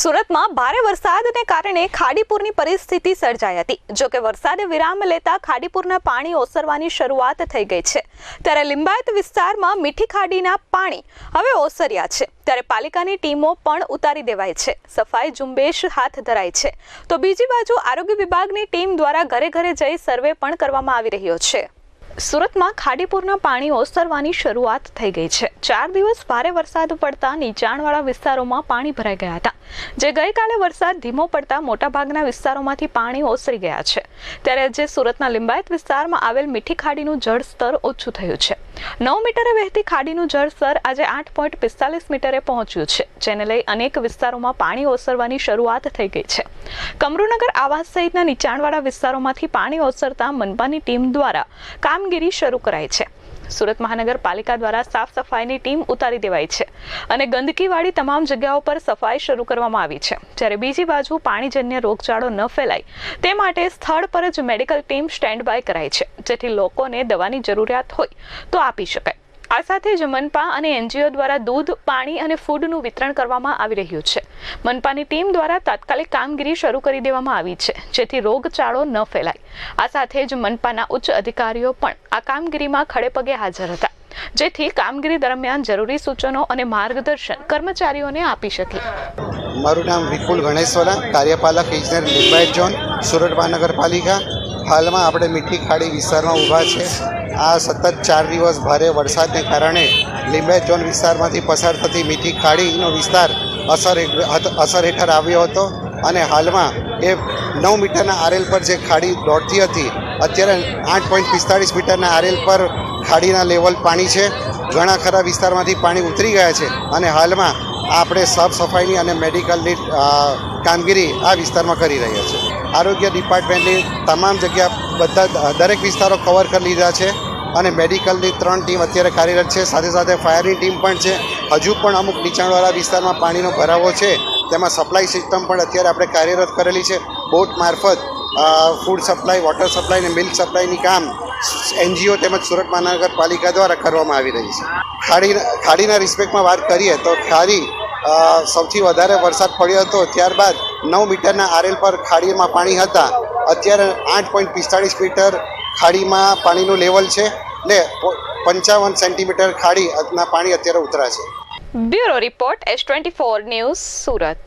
સુરતમાં ભારે વરસાદને કારણે ખાડીપુરની પરિસ્થિતિ સર્જાઈ હતી. જોકે વરસાદે વિરામ લેતા ખાડીપુરના પાણી ઓસરવાની શરૂઆત થઈ ગઈ છે. ત્યારે લિંબાયત વિસ્તારમાં મીઠી ખાડીના પાણી હવે ઓસર્યા છે. ત્યારે પાલિકાની ટીમો પણ ઉતારી દેવાય છે. સફાઈ ઝુંબેશ હાથ ધરાઈ છે. તો બીજી બાજુ આરોગ્ય વિભાગની ટીમ દ્વારા ઘરે ઘરે જઈ સર્વે પણ કરવામાં આવી રહ્યો છે. સુરતમાં ખાડીપુરના પાણી ઓસરવાની શરૂઆત થઈ ગઈ છે. ચાર દિવસ ભારે વરસાદ પડતા નીચાણવાળા વિસ્તારોમાં પાણી ભરાઈ ગયા હતા. જે ગઈકાલે વરસાદ ધીમો પડતા મોટાભાગના વિસ્તારોમાંથી પાણી ઓસરી ગયા છે. ત્યારે જે સુરતના લિંબાયત વિસ્તારમાં આવેલ મીઠી ખાડીનું જળસ્તર ઓછું થયું છે. નવ મીટરે વહેતી ખાડીનું જળસ્તર આજે આઠ પોઈન્ટ પિસ્તાલીસ મીટરે પહોંચ્યું છે, જેને લઈ અનેક વિસ્તારોમાં પાણી ઓસરવાની શરૂઆત થઈ ગઈ છે. કમરૂનગર આવાસ સહિતના નીચાણવાળા વિસ્તારોમાંથી પાણી ઓસરતા મનપાની ટીમ દ્વારા કામગીરી શરૂ કરાઈ છે. સુરત મહાનગરપાલિકા દ્વારા સાફ સફાઈની ટીમ ઉતારી દેવાઈ છે અને ગંદકીવાળી તમામ જગ્યાઓ પર સફાઈ શરૂ કરવામાં આવી છે. જ્યારે બીજી બાજુ પાણીજન્ય રોગચાળો ન ફેલાય, તે માટે સ્થળ પર જ મેડિકલ ટીમ સ્ટેન્ડ બાય કરાઈ છે. જેથી લોકોને દવાની જરૂરિયાત હોય તો આપી શકાય. આ સાથે જ મનપા અને એનજીઓ દ્વારા દૂધ, પાણી અને ફૂડનું વિતરણ કરવામાં આવી રહ્યું છે. મનપાની ટીમ દ્વારા તાત્કાલિક કામગીરી શરૂ કરી દેવામાં આવી છે, જેથી રોગચાળો ન ફેલાય. આ સાથે જ મનપાના ઉચ્ચ અધિકારીઓ પણ આ કામગીરીમાં ખડેપગે હાજર હતા, જેથી કામગીરી દરમિયાન જરૂરી સૂચનો અને માર્ગદર્શન કર્મચારીઓને આપી શકે મારું નામ વિપુલ ગણેશ્વરા કાર્યપાલક ઇજનેર લિંબાયત ઝોન સુરત મહાનગરપાલિકા. હાલમાં આપણે મીઠી ખાડી વિસ્તારમાં ઊભા છે. આ સતત ચાર દિવસ ભારે વરસાદને કારણે લિંબાયત ઝોન વિસ્તારમાંથી પસાર થતી મીઠી ખાડીનો વિસ્તાર અસર અસર હેઠળ આવ્યો હતો અને હાલમાં એ નવ મીટરના આરએલ પર જે ખાડી દોડતી હતી, અત્યારે આઠ પોઈન્ટ પિસ્તાળીસ મીટરના આરએલ પર ખાડીના લેવલ પાણી છે. ઘણા ખરા વિસ્તારમાંથી પાણી ઉતરી ગયા છે અને હાલમાં આપણે સાફ સફાઈની અને મેડિકલની કામગીરી આ વિસ્તારમાં કરી રહ્યા છે. આરોગ્ય ડિપાર્ટમેન્ટની તમામ જગ્યા બધા, દરેક વિસ્તારો કવર કરી લીધા છે. અને મેડિકલની ત્રણ ટીમ અત્યારે કાર્યરત છે. સાથે સાથે ફાયરની ટીમ પણ છે. હજુ પણ અમુક નીચાણવાળા વિસ્તારમાં પાણીનો ભરાવો છે. તેમાં સપ્લાય સિસ્ટમ પણ અત્યારે આપણે કાર્યરત કરેલી છે. બોટ મારફત ફૂડ સપ્લાય વોટર સપ્લાય અને મિલ્ક સપ્લાયની કામ એનજીઓ તેમજ સુરત મહાનગરપાલિકા દ્વારા કરવામાં આવી રહી છે. ખાડી, ખાડીના રિસ્પેક્ટમાં વાત કરીએ તો ખાડી સૌથી વધારે વરસાદ પડ્યો હતો. ત્યારબાદ નવ મીટરના આરએલ પર ખાડીમાં પાણી હતા. અત્યારે આઠ પોઈન્ટ પિસ્તાળીસ મીટર ખાડીમાં પાણીનું લેવલ છે. ને પંચાવન સેન્ટીમીટર ખાડી ના પાણી અત્યારે ઉતરા છે. Bureau report S twenty four news Surat.